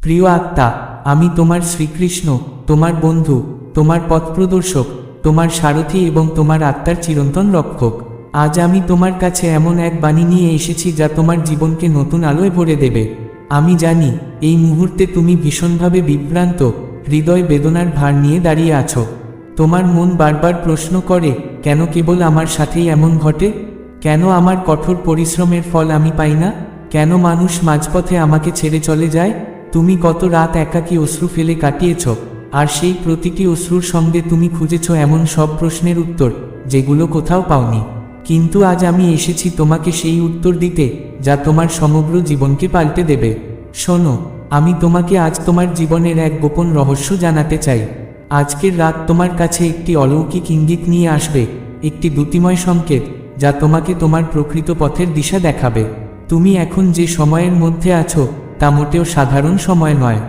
প্রিয় আত্মা, আমি তোমার শ্রীকৃষ্ণ, তোমার বন্ধু, তোমার পথপ্রদর্শক তোমার সারথি এবং তোমার আত্মার চিরন্তন রক্ষক। আজ আমি তোমার কাছে এমন এক বাণী নিয়ে এসেছি যা তোমার জীবনকে নতুন আলোয় ভরে দেবে। আমি জানি, এই মুহূর্তে তুমি ভীষণভাবে বিভ্রান্ত, হৃদয় বেদনার ভার নিয়ে দাঁড়িয়ে আছো। তোমার মন বারবার প্রশ্ন করে, কেন কেবল আমার সাথেই এমন ঘটে? কেন আমার কঠোর পরিশ্রমের ফল আমি পাই না? কেন মানুষ মাঝপথে আমাকে ছেড়ে চলে যায়? তুমি কত রাত একাকী অশ্রু ফেলে কাটিয়েছ, আর সেই প্রতিটি অশ্রুর সঙ্গে তুমি খুঁজেছ এমন সব প্রশ্নের উত্তর, যেগুলো কোথাও পাওনি। কিন্তু আজ আমি এসেছি তোমাকে সেই উত্তর দিতে, যা তোমার সমগ্র জীবনকে পাল্টে দেবে। শোনো, আমি তোমাকে আজ তোমার জীবনের এক গোপন রহস্য জানাতে চাই। আজকের রাত তোমার কাছে একটি অলৌকিক ইঙ্গিত নিয়ে আসবে, একটি দ্যুতিময় সংকেত, যা তোমাকে তোমার প্রকৃত পথের দিশা দেখাবে। তুমি এখন যে সময়ের মধ্যে আছো তা মোটেও সাধারণ সময় নয়।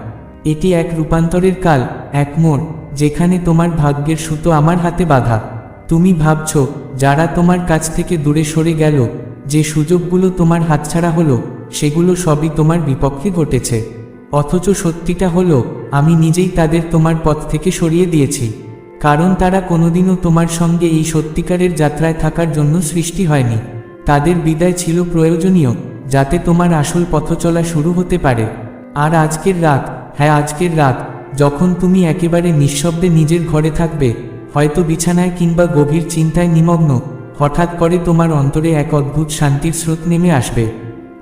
এটি এক রূপান্তরের কাল, এক মোড়, যেখানে তোমার ভাগ্যের সুতো আমার হাতে বাঁধা। তুমি ভাবছ, যারা তোমার কাছ থেকে দূরে সরে গেল, যে সুযোগগুলো তোমার হাতছাড়া হলো, সেগুলো সবই তোমার বিপক্ষে ঘটেছে। অথচ সত্যিটা হলো, আমি নিজেই তাদের তোমার পথ থেকে সরিয়ে দিয়েছি। কারণ তারা কোনোদিনও তোমার সঙ্গে এই সত্যিকারের যাত্রায় থাকার জন্য সৃষ্টি হয়নি। তাদের বিদায় ছিল প্রয়োজনীয়। যাতে তোমার আসল পথ চলা শুরু হতে পারে। আর আজকের রাত হ্যাঁ আজকের রাত, যখন তুমি একেবারে নিঃশব্দে নিজের ঘরে থাকবে, হয়তো বিছানায় কিংবা গভীর চিন্তায় নিমগ্ন, হঠাৎ করে তোমার অন্তরে এক অদ্ভুত শান্তির স্রোত নেমে আসবে।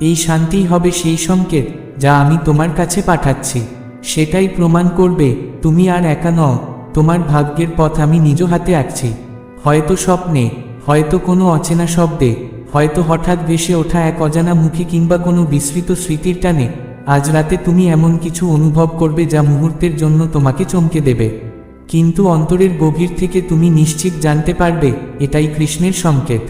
এই শান্তিই হবে সেই সংকেত যা আমি তোমার কাছে পাঠাচ্ছি। সেটাই প্রমাণ করবে, তুমি আর একা নও, তোমার ভাগ্যের পথ আমি নিজ হাতে আঁকছি। হয়তো স্বপ্নে, হয়তো কোনো অচেনা শব্দে হয়তো হঠাৎ ভেসে ওঠা এক অজানা মুখে কিংবা কোনো বিস্মৃত স্মৃতির টানে, আজ রাতে তুমি এমন কিছু অনুভব করবে যা মুহূর্তের জন্য তোমাকে চমকে দেবে। কিন্তু অন্তরের গভীর থেকে তুমি নিশ্চিত জানতে পারবে, এটাই কৃষ্ণের সংকেত।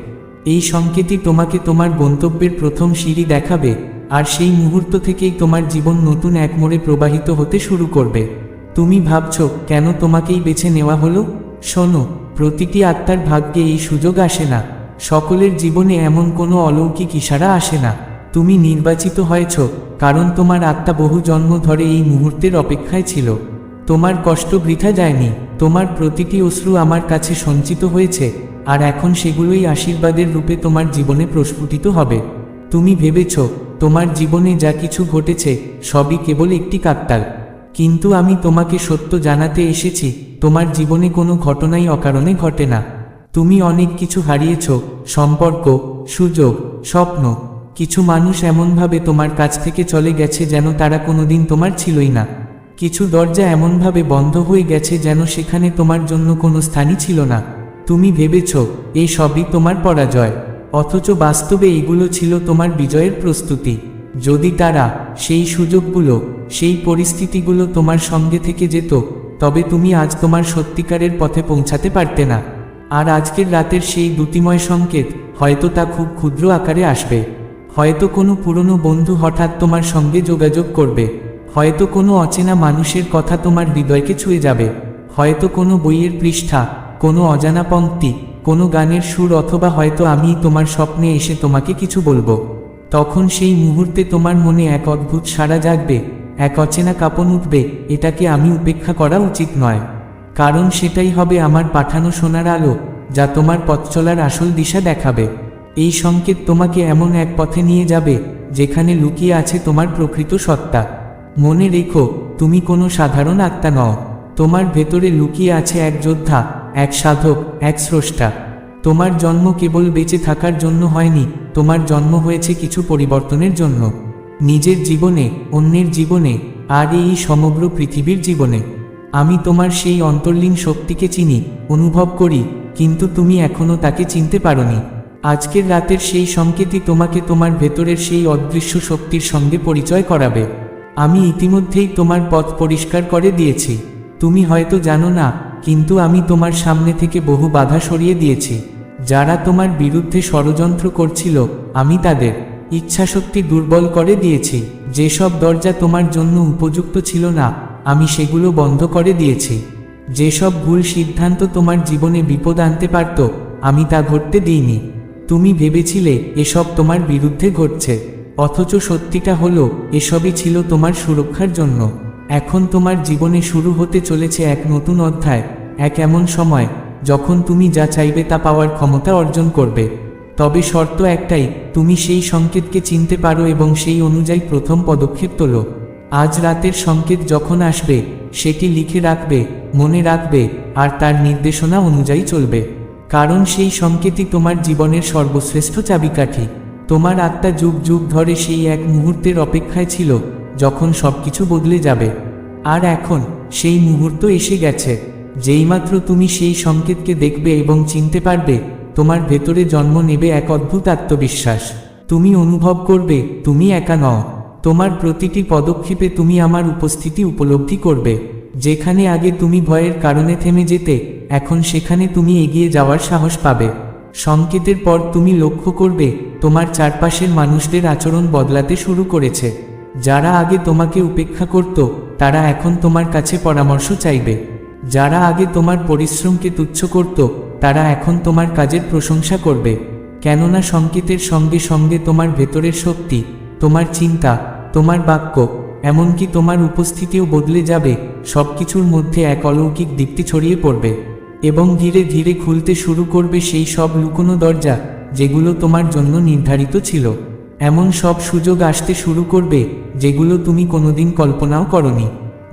এই সংকেতই তোমাকে তোমার গন্তব্যের প্রথম সিঁড়ি দেখাবে, আর সেই মুহূর্ত থেকেই তোমার জীবন নতুন এক মোড়ে প্রবাহিত হতে শুরু করবে। তুমি ভাবছ, কেন তোমাকেই বেছে নেওয়া হলো? শোনো, প্রতিটি আত্মার ভাগ্যে এই সুযোগ আসে না। সকলের জীবনে এমন কোনো অলৌকিক ইশারা আসে না। তুমি নির্বাচিত হয়েছ, কারণ তোমার আত্মা বহু জন্ম ধরে এই মুহূর্তের অপেক্ষায় ছিল। তোমার কষ্ট বৃথা যায়নি, তোমার প্রতিটি অশ্রু আমার কাছে সঞ্চিত হয়েছে, আর এখন সেগুলোই আশীর্বাদের রূপে তোমার জীবনে প্রস্ফুটিত হবে। তুমি ভেবেছ, তোমার জীবনে যা কিছু ঘটেছে, সবই কেবল একটি কাকতাল। কিন্তু আমি তোমাকে সত্য জানাতে এসেছি, তোমার জীবনে কোনো ঘটনাই অকারণে ঘটে না। তুমি অনেক কিছু হারিয়েছ, সম্পর্ক, সুযোগ, স্বপ্ন, কিছু মানুষ এমনভাবে তোমার কাছ থেকে চলে গেছে যেন তারা কোনোদিন তোমার ছিলই না। কিছু দরজা এমনভাবে বন্ধ হয়ে গেছে যেন সেখানে তোমার জন্য কোনো স্থানই ছিল না। তুমি ভেবেছ এই সবই তোমার পরাজয়। অথচ বাস্তবে এগুলো ছিল তোমার বিজয়ের প্রস্তুতি। যদি তারা সেই সুযোগগুলো, সেই পরিস্থিতিগুলো তোমার সঙ্গে থেকে যেত, তবে তুমি আজ তোমার সত্যিকারের পথে পৌঁছাতে পারতে না। আর আজকের রাতের সেই দ্যুতিময় সংকেত, হয়তো তা খুব ক্ষুদ্র আকারে আসবে। হয়তো কোনো পুরনো বন্ধু হঠাৎ তোমার সঙ্গে যোগাযোগ করবে। হয়তো কোনো অচেনা মানুষের কথা তোমার হৃদয়কে ছুঁয়ে যাবে। হয়তো কোনো বইয়ের পৃষ্ঠা, কোনো অজানা পঙ্ক্তি, কোনো গানের সুর অথবা হয়তো আমি তোমার স্বপ্নে এসে তোমাকে কিছু বলব। তখন সেই মুহূর্তে তোমার মনে এক অদ্ভুত সাড়া জাগবে, এক অচেনা কাঁপন উঠবে, এটাকে আমি উপেক্ষা করা উচিত নয়। কারণ সেটাই হবে আমার পাঠানো সোনার আলো, যা তোমার পথ চলার আসল দিশা দেখাবে। এই সংকেত তোমাকে এমন এক পথে নিয়ে যাবে, যেখানে লুকিয়ে আছে তোমার প্রকৃত সত্তা। মনে রেখো, তুমি কোনো সাধারণ আত্মা নও। তোমার ভেতরে লুকিয়ে আছে এক যোদ্ধা, এক সাধক, এক স্রষ্টা। তোমার জন্ম কেবল বেঁচে থাকার জন্য হয়নি, তোমার জন্ম হয়েছে কিছু পরিবর্তনের জন্য। নিজের জীবনে, অন্যের জীবনে, আর এই সমগ্র পৃথিবীর জীবনে। আমি তোমার সেই অন্তর্লীন শক্তিকে চিনি, অনুভব করি, কিন্তু তুমি এখনও তাকে চিনতে পারোনি। আজকের রাতের সেই সংকেতই তোমাকে তোমার ভেতরের সেই অদৃশ্য শক্তির সঙ্গে পরিচয় করাবে। আমি ইতিমধ্যেই তোমার পথ পরিষ্কার করে দিয়েছি। তুমি হয়তো জানো না, কিন্তু আমি তোমার সামনে থেকে বহু বাধা সরিয়ে দিয়েছি। যারা তোমার বিরুদ্ধে ষড়যন্ত্র করছিল, আমি তাদের ইচ্ছাশক্তি দুর্বল করে দিয়েছি। যেসব দরজা তোমার জন্য উপযুক্ত ছিল না আমি সেগুলো বন্ধ করে দিয়েছি। যেসব ভুল সিদ্ধান্ত তোমার জীবনে বিপদ আনতে পারত, আমি তা ঘটতে দিইনি। তুমি ভেবেছিলে এসব তোমার বিরুদ্ধে ঘটছে, অথচ সত্যিটা হলো, এসবই ছিল তোমার সুরক্ষার জন্য। এখন তোমার জীবনে শুরু হতে চলেছে এক নতুন অধ্যায়, এক এমন সময়, যখন তুমি যা চাইবে তা পাওয়ার ক্ষমতা অর্জন করবে। তবে শর্ত একটাই, তুমি সেই সংকেতকে চিনতে পারো এবং সেই অনুযায়ী প্রথম পদক্ষেপ তোলো। আজ রাতের সংকেত যখন আসবে, সেটি লিখে রাখবে, মনে রাখবে, আর তার নির্দেশনা অনুযায়ী চলবে। কারণ সেই সংকেতই তোমার জীবনের সর্বশ্রেষ্ঠ চাবিকাঠি। তোমার আত্মা যুগ যুগ ধরে সেই এক মুহূর্তের অপেক্ষায় ছিল, যখন সবকিছু বদলে যাবে। আর এখন, সেই মুহূর্ত এসে গেছে। যেইমাত্র তুমি সেই সংকেতকে দেখবে এবং চিনতে পারবে, তোমার ভেতরে জন্ম নেবে এক অদ্ভুত আত্মবিশ্বাস। তুমি অনুভব করবে, তুমি একা নও। তোমার প্রতিটি পদক্ষেপে তুমি আমার উপস্থিতি উপলব্ধি করবে। যেখানে আগে তুমি ভয়ের কারণে থেমে যেতে, এখন সেখানে তুমি এগিয়ে যাওয়ার সাহস পাবে। সংকেতের পর তুমি লক্ষ্য করবে, তোমার চারপাশের মানুষদের আচরণ বদলাতে শুরু করেছে। যারা আগে তোমাকে উপেক্ষা করত, তারা এখন তোমার কাছে পরামর্শ চাইবে। যারা আগে তোমার পরিশ্রমকে তুচ্ছ করত, তারা এখন তোমার কাজের প্রশংসা করবে। কেননা সংকেতের সঙ্গে সঙ্গে তোমার ভেতরের শক্তি তোমার চিন্তা, তোমার বাক্য, এমনকি তোমার উপস্থিতিও বদলে যাবে, সবকিছুর মধ্যে এক অলৌকিক দিকটি ছড়িয়ে পড়বে, এবং ধীরে ধীরে খুলতে শুরু করবে সেই সব লুকোনো দরজা, যেগুলো তোমার জন্য নির্ধারিত ছিল। এমন সব সুযোগ আসতে শুরু করবে, যেগুলো তুমি কোনোদিন কল্পনাও করনি।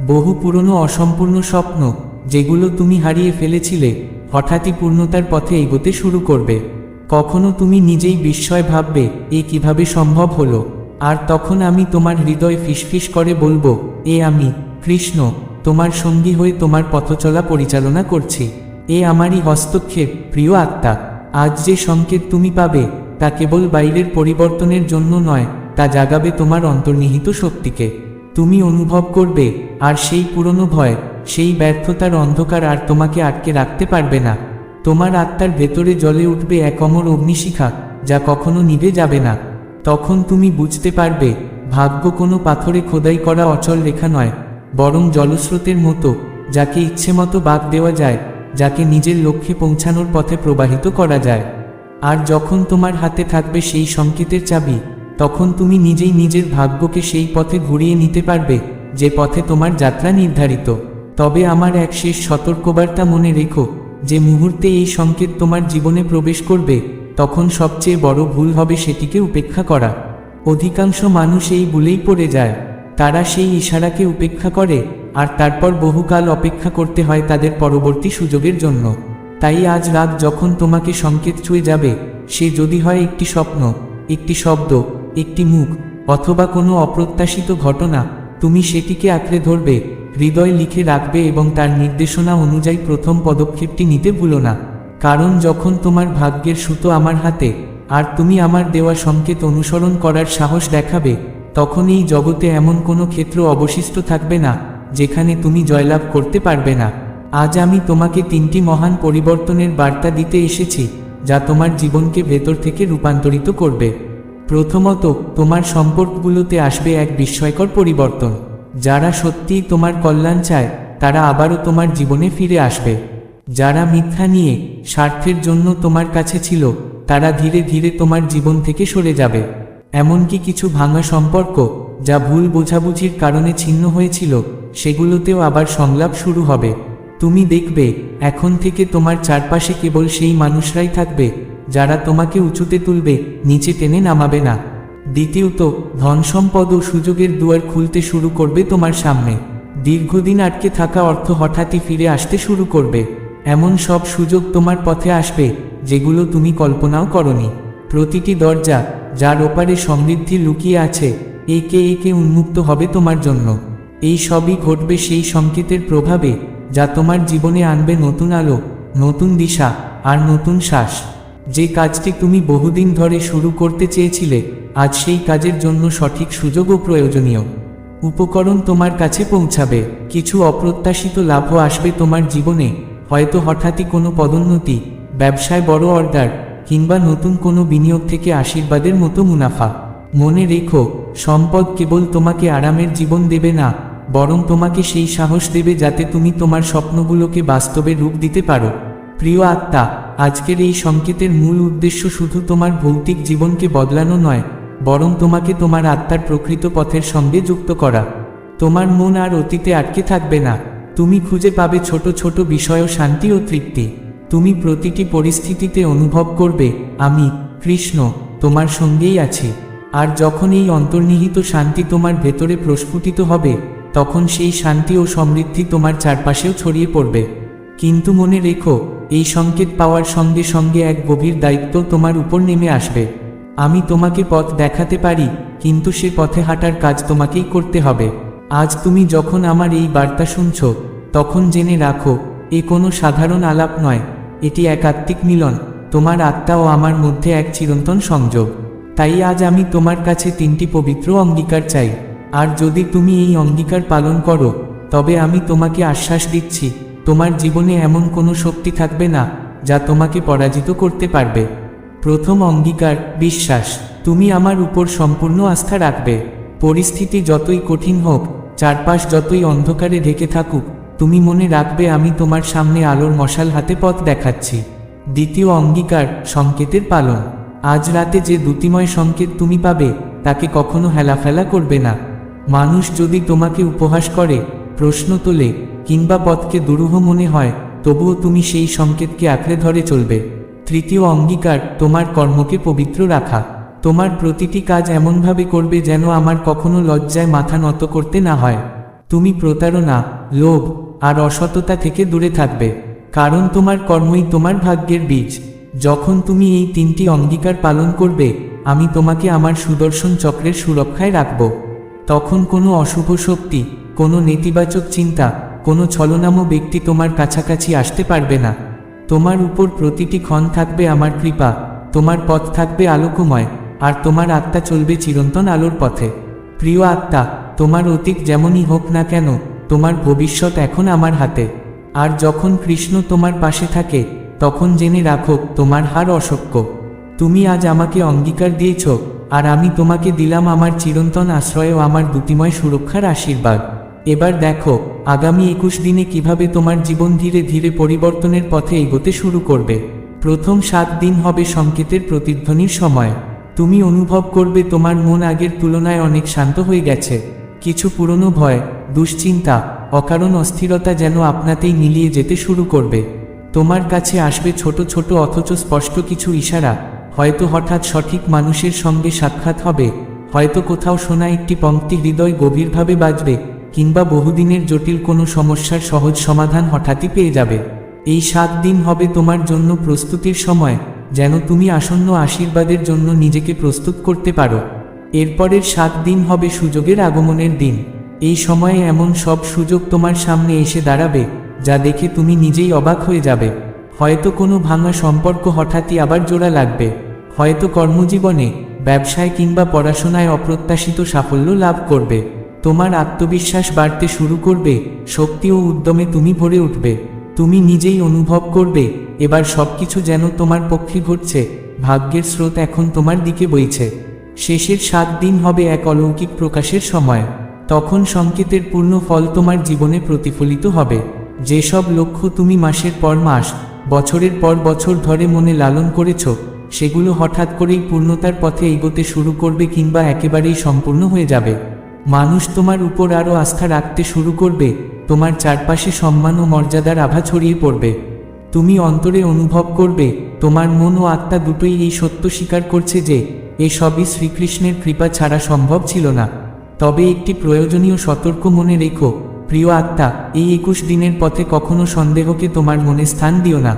বহু পুরনো অসম্পূর্ণ স্বপ্ন, যেগুলো তুমি হারিয়ে ফেলেছিলে, হঠাৎই পূর্ণতার পথে এগোতে শুরু করবে। কখনো তুমি নিজেই বিস্ময় ভাববে, এ কীভাবে সম্ভব হলো? আর তখন আমি তোমার হৃদয় ফিসফিস করে বলব, এ আমি, কৃষ্ণ, তোমার সঙ্গী হয়ে তোমার পথচলা পরিচালনা করছি। এ আমারই হস্তক্ষেপ, প্রিয় আত্মা। আজ যে সংকেত তুমি পাবে, তা কেবল বাইরের পরিবর্তনের জন্য নয়, তা জাগাবে তোমার অন্তর্নিহিত শক্তিকে। তুমি অনুভব করবে, আর সেই পুরনো ভয়, সেই ব্যর্থতার অন্ধকার আর তোমাকে আটকে রাখতে পারবে না। তোমার আত্মার ভেতরে জলে উঠবে এক অমর অগ্নিশিখা, যা কখনো নিভে যাবে না। তখন তুমি বুঝতে পারবে, ভাগ্য কোনো পাথরে খোদাই করা অচল রেখা নয়, বরং জলস্রোতের মতো, যাকে ইচ্ছে মতো বাদ দেওয়া যায়, যাকে নিজের লক্ষ্যে পৌঁছানোর পথে প্রবাহিত করা যায়। আর যখন তোমার হাতে থাকবে সেই সংকেতের চাবি, তখন তুমি নিজেই নিজের ভাগ্যকে সেই পথে ঘুরিয়ে নিতে পারবে, যে পথে তোমার যাত্রা নির্ধারিত। তবে আমার এক শেষ সতর্কবার্তা মনে রেখো, যে মুহূর্তে এই সংকেত তোমার জীবনে প্রবেশ করবে তখন সবচেয়ে বড় ভুল হবে সেটিকে উপেক্ষা করা। অধিকাংশ মানুষ এই ভুলেই পড়ে যায়। তারা সেই ইশারাকে উপেক্ষা করে আর তারপর বহুকাল অপেক্ষা করতে হয় তাদের পরবর্তী সুযোগের জন্য। তাই আজ রাত যখন তোমাকে সংকেত ছুঁয়ে যাবে, সে যদি হয় একটি স্বপ্ন, একটি শব্দ, একটি মুখ, অথবা কোনো অপ্রত্যাশিত ঘটনা, তুমি সেটিকে আঁকড়ে ধরবে, হৃদয় লিখে রাখবে এবং তার নির্দেশনা অনুযায়ী প্রথম পদক্ষেপটি নিতে ভুলো না। কারণ যখন তোমার ভাগ্যের সুতো আমার হাতে, আর তুমি আমার দেওয়া সংকেত অনুসরণ করার সাহস দেখাবে, তখন এই জগতে এমন কোনো ক্ষেত্র অবশিষ্ট থাকবে না, যেখানে তুমি জয়লাভ করতে পারবে না। আজ আমি তোমাকে তিনটি মহান পরিবর্তনের বার্তা দিতে এসেছি, যা তোমার জীবনকে ভেতর থেকে রূপান্তরিত করবে। প্রথমত, তোমার সম্পর্কগুলোতে আসবে এক বিস্ময়কর পরিবর্তন, যারা সত্যিই তোমার কল্যাণ চায়, তারা আবারও তোমার জীবনে ফিরে আসবে। যারা মিথ্যা নিয়ে স্বার্থের জন্য তোমার কাছে ছিল, তারা ধীরে ধীরে তোমার জীবন থেকে সরে যাবে। এমনকি কিছু ভাঙা সম্পর্ক, যা ভুল বোঝাবুঝির কারণে ছিন্ন হয়েছিল, সেগুলোতেও আবার সংলাপ শুরু হবে। তুমি দেখবে, এখন থেকে তোমার চারপাশে কেবল সেই মানুষরাই থাকবে, যারা তোমাকে উঁচুতে তুলবে, নিচে টেনে নামাবে না। দ্বিতীয়ত, ধন সম্পদ ও সুযোগের দুয়ার খুলতে শুরু করবে তোমার সামনে। দীর্ঘদিন আটকে থাকা অর্থ হঠাৎই ফিরে আসতে শুরু করবে। এমন সব সুযোগ তোমার পথে আসবে, যেগুলো তুমি কল্পনাও করনি। প্রতিটি দরজা যার ওপারে সমৃদ্ধি লুকিয়ে আছে, একে একে উন্মুক্ত হবে তোমার জন্য। এই সবই ঘটবে সেই সংকেতের প্রভাবে, যা তোমার জীবনে আনবে নতুন আলো, নতুন দিশা, আর নতুন শ্বাস। যে কাজটি তুমি বহুদিন ধরে শুরু করতে চেয়েছিলে, আজ সেই কাজের জন্য সঠিক সুযোগও প্রয়োজনীয়। উপকরণ তোমার কাছে পৌঁছাবে, কিছু অপ্রত্যাশিত লাভও আসবে তোমার জীবনে। হয়তো হঠাৎই কোনো পদোন্নতি, ব্যবসায় বড় অর্ডার, কিংবা নতুন কোনো বিনিয়োগ থেকে আশীর্বাদের মতো মুনাফা। মনে রেখো, সম্পদ কেবল তোমাকে আরামের জীবন দেবে না, বরং তোমাকে সেই সাহস দেবে যাতে তুমি তোমার স্বপ্নগুলোকে বাস্তবে রূপ দিতে পারো। প্রিয় আত্মা, আজকের এই সংকেতের মূল উদ্দেশ্য শুধু তোমার ভৌতিক জীবনকে বদলানো নয়, বরং তোমাকে তোমার আত্মার প্রকৃত পথের সঙ্গে যুক্ত করা। তোমার মন আর অতীতে আটকে থাকবে না। তুমি খুঁজে পাবে ছোট ছোট বিষয় শান্তি ও তৃপ্তি। তুমি প্রতিটি পরিস্থিতিতে অনুভব করবে, আমি, কৃষ্ণ, তোমার সঙ্গেই আছি। আর যখন এই অন্তর্নিহিত শান্তি তোমার ভেতরে প্রস্ফুটিত হবে, তখন সেই শান্তি ও সমৃদ্ধি তোমার চারপাশেও ছড়িয়ে পড়বে। কিন্তু মনে রেখো, এই সংকেত পাওয়ার সঙ্গে সঙ্গে এক গভীর দায়িত্ব তোমার উপর নেমে আসবে। আমি তোমাকে পথ দেখাতে পারি, কিন্তু সে পথে হাঁটার কাজ তোমাকেই করতে হবে। আজ তুমি যখন আমার এই বার্তা শুনছ, তখন জেনে রাখো, এ কোনো সাধারণ আলাপ নয়, এটি এক আত্মিক মিলন, তোমার আত্মা ও আমার মধ্যে এক চিরন্তন সংযোগ। তাই আজ আমি তোমার কাছে তিনটি পবিত্র অঙ্গীকার চাই। আর যদি তুমি এই অঙ্গীকার পালন করো, তবে আমি তোমাকে আশ্বাস দিচ্ছি, তোমার জীবনে এমন কোনো শক্তি থাকবে না, যা তোমাকে পরাজিত করতে পারবে। প্রথম অঙ্গীকার, বিশ্বাস, তুমি আমার উপর সম্পূর্ণ আস্থা রাখবে। পরিস্থিতি যতই কঠিন হোক, চারপাশ যতই অন্ধকারে ঢেকে থাকুক, তুমি মনে রাখবে আমি তোমার সামনে আলোর মশাল হাতে পথ দেখাচ্ছি। দ্বিতীয় অঙ্গীকার, সংকেতের পালন। আজ রাতে যে দ্যুতিময় সংকেত তুমি পাবে, তাকে কখনো হেলাফেলা করবে না। মানুষ যদি তোমাকে উপহাস করে, প্রশ্ন তোলে, কিংবা পথকে দুরূহ মনে হয়, তবুও তুমি সেই সংকেতকে আঁকড়ে ধরে চলবে। তৃতীয় অঙ্গীকার, তোমার কর্মকে পবিত্র রাখা। তোমার প্রতিটি কাজ এমনভাবে করবে যেন আমার কখনো লজ্জায় মাথা নত করতে না হয়। তুমি প্রতারণা, লোভ আর অসততা থেকে দূরে থাকবে। কারণ তোমার কর্মই তোমার ভাগ্যের বীজ। যখন তুমি এই তিনটি অঙ্গীকার পালন করবে, আমি তোমাকে আমার সুদর্শন চক্রের সুরক্ষায় রাখব। তখন কোনো অশুভ শক্তি, কোনো নেতিবাচক চিন্তা, কোনো ছলনাম ব্যক্তি তোমার কাছাকাছি আসতে পারবে না। তোমার উপর প্রতিটি ক্ষণ থাকবে আমার কৃপা, তোমার পথ থাকবে আলোকময়। আর তোমার আত্মা চলবে চিরন্তন আলোর পথে। প্রিয় আত্মা, তোমার অতীত যেমনই হোক না কেন, তোমার ভবিষ্যৎ এখন আমার হাতে। আর যখন কৃষ্ণ তোমার পাশে থাকে, তখন জেনে রাখো, তোমার হার অসক্য। তুমি আজ আমাকে অঙ্গীকার দিয়েছ, আর আমি তোমাকে দিলাম আমার চিরন্তন আশ্রয় ও আমার দুতিময় সুরক্ষার আশীর্বাদ। এবার দেখো, আগামী একুশ দিনে কীভাবে তোমার জীবন ধীরে ধীরে পরিবর্তনের পথে এগোতে শুরু করবে। প্রথম সাত দিন হবে সংকেতের প্রতিধ্বনির সময়। তুমি অনুভব করবে তোমার মন আগের তুলনায় অনেক শান্ত হয়ে গেছে। কিছু পুরনো ভয়, দুশ্চিন্তা, অকারণ অস্থিরতা যেন আপনাতেই মিলিয়ে যেতে শুরু করবে। তোমার কাছে আসবে ছোট ছোট অথচ স্পষ্ট কিছু ইশারা, হয়তো হঠাৎ সঠিক মানুষের সঙ্গে সাক্ষাৎ হবে, হয়তো কোথাও শোনা একটি পঙ্ক্তি হৃদয় গভীরভাবে বাজবে, কিংবা বহুদিনের জটিল কোনো সমস্যার সহজ সমাধান হঠাৎই পেয়ে যাবে। এই সাত দিন হবে তোমার জন্য প্রস্তুতির সময়। যেন তুমি আসন্ন আশীর্বাদের জন্য নিজেকে প্রস্তুত করতে পারো। এরপরের সাত দিন হবে সুযোগের আগমনের দিন। এই সময়ে এমন সব সুযোগ তোমার সামনে এসে দাঁড়াবে, যা দেখে তুমি নিজেই অবাক হয়ে যাবে। হয়তো কোনো ভাঙা সম্পর্ক হঠাৎই আবার জোড়া লাগবে। হয়তো কর্মজীবনে, ব্যবসায় কিংবা পড়াশোনায় অপ্রত্যাশিত সাফল্য লাভ করবে। তোমার আত্মবিশ্বাস বাড়তে শুরু করবে, শক্তি ও উদ্যমে তুমি ভরে উঠবে। তুমি নিজেই অনুভব করবে, এবার সবকিছু যেন তোমার পক্ষে ঘটছে, ভাগ্যের স্রোত এখন তোমার দিকে বইছে। শেষের সাত দিন হবে এক অলৌকিক প্রকাশের সময়। তখন সংকেতের পূর্ণ ফল তোমার জীবনে প্রতিফলিত হবে। যেসব লক্ষ্য তুমি মাসের পর মাস, বছরের পর বছর ধরে মনে লালন করেছ, সেগুলো হঠাৎ করেই পূর্ণতার পথে এগোতে শুরু করবে কিংবা একেবারেই সম্পূর্ণ হয়ে যাবে। মানুষ তোমার উপর আরও আস্থা রাখতে শুরু করবে, তোমার চারপাশে সম্মান ও মর্যাদার আভা ছড়িয়ে পড়বে। তুমি অন্তরে অনুভব করবে, তোমার মন ও আত্মা দুটোই এই সত্য স্বীকার করছে যে, এ সবই শ্রীকৃষ্ণের কৃপা ছাড়া সম্ভব ছিল না। তবে একটি প্রয়োজনীয় সতর্ক মনে রেখো, প্রিয় আত্মা, এই একুশ দিনের পথে কখনো সন্দেহকে তোমার মনে স্থান দিও না।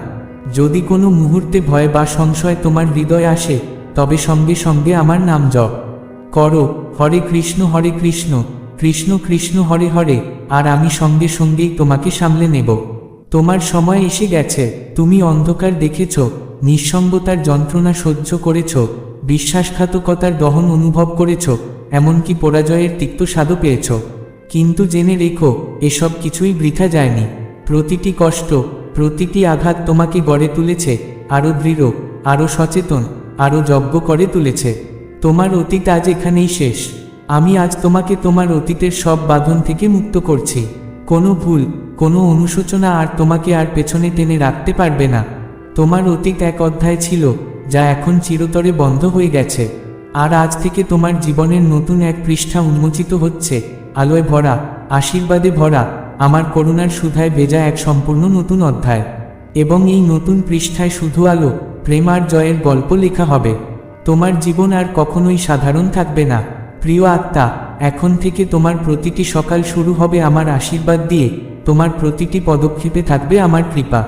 যদি কোনো মুহূর্তে ভয় বা সংশয় তোমার হৃদয় আসে, তবে সঙ্গে সঙ্গে আমার নাম জপ। করো, হরে কৃষ্ণ হরে কৃষ্ণ কৃষ্ণ কৃষ্ণ, হরে হরে, আর আমি সঙ্গে সঙ্গেই তোমাকে সামলে নেব। তোমার সময় এসে গেছে, তুমি অন্ধকার দেখেছ, নিঃসঙ্গতার যন্ত্রণা সহ্য করেছ, বিশ্বাসঘাতকতার দহন অনুভব করেছ, এমনকি পরাজয়ের তিক্ত স্বাদও পেয়েছ। কিন্তু জেনে রেখো, এসব কিছুই বৃথা যায়নি। প্রতিটি কষ্ট, প্রতিটি আঘাত তোমাকে গড়ে তুলেছে, আরও দৃঢ়, আরও সচেতন, আরও যজ্ঞ করে তুলেছে। তোমার অতীত আজ এখানেই শেষ। আমি আজ তোমাকে তোমার অতীতের সব বাঁধন থেকে মুক্ত করছি। কোনো ভুল, কোনো অনুশোচনা আর তোমাকে আর পেছনে টেনে রাখতে পারবে না। তোমার অতীত এক অধ্যায় ছিল, যা এখন চিরতরে বন্ধ হয়ে গেছে। আর আজ থেকে তোমার জীবনের নতুন এক পৃষ্ঠা উন্মোচিত হচ্ছে। আলোয় ভরা, আশীর্বাদে ভরা, আমার করুণার সুধায় ভেজা এক সম্পূর্ণ নতুন অধ্যায়। এবং এই নতুন পৃষ্ঠায় শুধু আলো, প্রেম আর জয়ের গল্প লেখা হবে। তোমার জীবন আর কখনোই সাধারণ থাকবে না। প্রিয় আত্মা, এখন থেকে তোমার প্রতিটি সকাল শুরু হবে আমার আশীর্বাদ দিয়ে, তোমার প্রতিটি পদক্ষেপে থাকবে আমার কৃপা।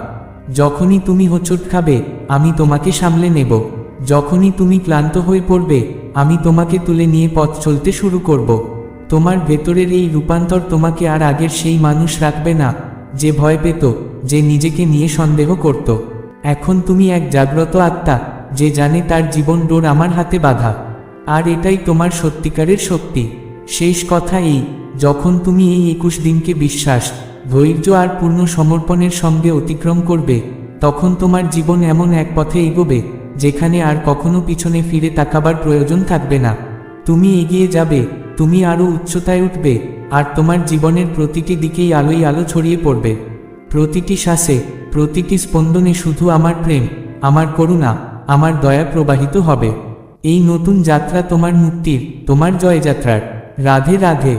যখনই তুমি হোঁচট খাবে, আমি তোমাকে সামলে নেব। যখনই তুমি ক্লান্ত হয়ে পড়বে, আমি তোমাকে তুলে নিয়ে পথ চলতে শুরু করব। তোমার ভেতরের এই রূপান্তর তোমাকে আর আগের সেই মানুষ রাখবে না, যে ভয় পেত, যে নিজেকে নিয়ে সন্দেহ করত। এখন তুমি এক জাগ্রত আত্মা যে জানে তার জীবন ডোর আমার হাতে বাঁধা। আর এটাই তোমার সত্যিকারের শক্তি। শেষ কথা এই, যখন তুমি এই একুশ দিনকে বিশ্বাস, ধৈর্য আর পূর্ণ সমর্পণের সঙ্গে অতিক্রম করবে, তখন তোমার জীবন এমন এক পথে এগোবে, যেখানে আর কখনো পিছনে ফিরে তাকাবার প্রয়োজন থাকবে না। তুমি এগিয়ে যাবে, তুমি আরও উচ্চতায় উঠবে, আর তোমার জীবনের প্রতিটি দিকেই আলোই আলো ছড়িয়ে পড়বে। প্রতিটি শ্বাসে, প্রতিটি স্পন্দনে শুধু আমার প্রেম, আমার করুণা আমার দয়া প্রবাহিত হবে। এই নতুন যাত্রা তোমার মুক্তির তোমার জয়যাত্রার। রাধে রাধে।